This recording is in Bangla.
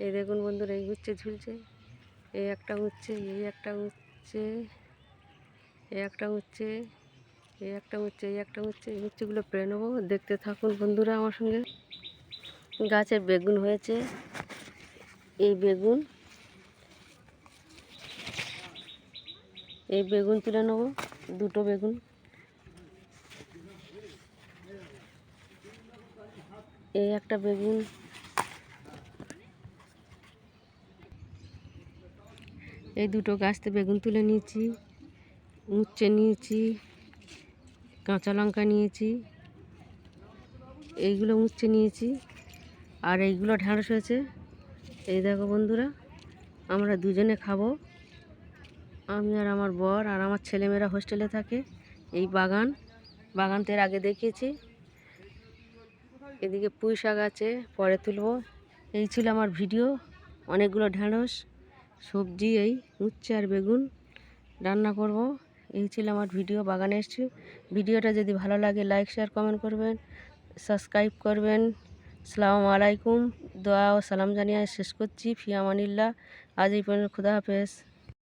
এই দেখুন বন্ধুরা, এই উচ্ছে ঝুলছে, এই একটা উচ্ছে এই একটা উচ্ছে এই একটা উচ্ছে এই একটা উচ্ছে এই একটা উচ্ছে এই উচ্ছেগুলো পেরে নেব। দেখতে থাকুন বন্ধুরা আমার সঙ্গে। গাছের বেগুন হয়েছে, এই বেগুন এই বেগুন তুলে নেব, দুটো বেগুন। এই একটা বেগুন এই দুটো গাছতে বেগুন তুলে নিয়েছি, উচ্ছে নিয়েছি, কাঁচা লঙ্কা নিয়েছি, এইগুলো উচ্ছে নিয়েছি, আর এইগুলো ঢ্যাঁড়স হয়েছে। এই দেখো বন্ধুরা, আমরা দুজনে খাব। আমি আর আমার বর আর আমার ছেলেমেয়েরা হোস্টেলে থাকে, এই বাগান। বাগানতে আগে দেখিয়েছি। এদিকে পুঁই শাক আছে, পরে তুলবো। এই ছিল আমার ভিডিও। অনেকগুলো ঢ্যাঁড়স সবজি, এই উচ্ছে আর বেগুন রান্না করব। এই ছিল আমার ভিডিও, বাগানে এসেছি। ভিডিওটা যদি ভালো লাগে লাইক শেয়ার কমেন্ট করবেন সাবস্ক্রাইব করবেন। সালাম আলাইকুম, দোয়া ও সালাম জানিয়ে শেষ করছি। ফিয়ামানিল্লা আজ এই পর্যন্ত খুদা হাফেজ।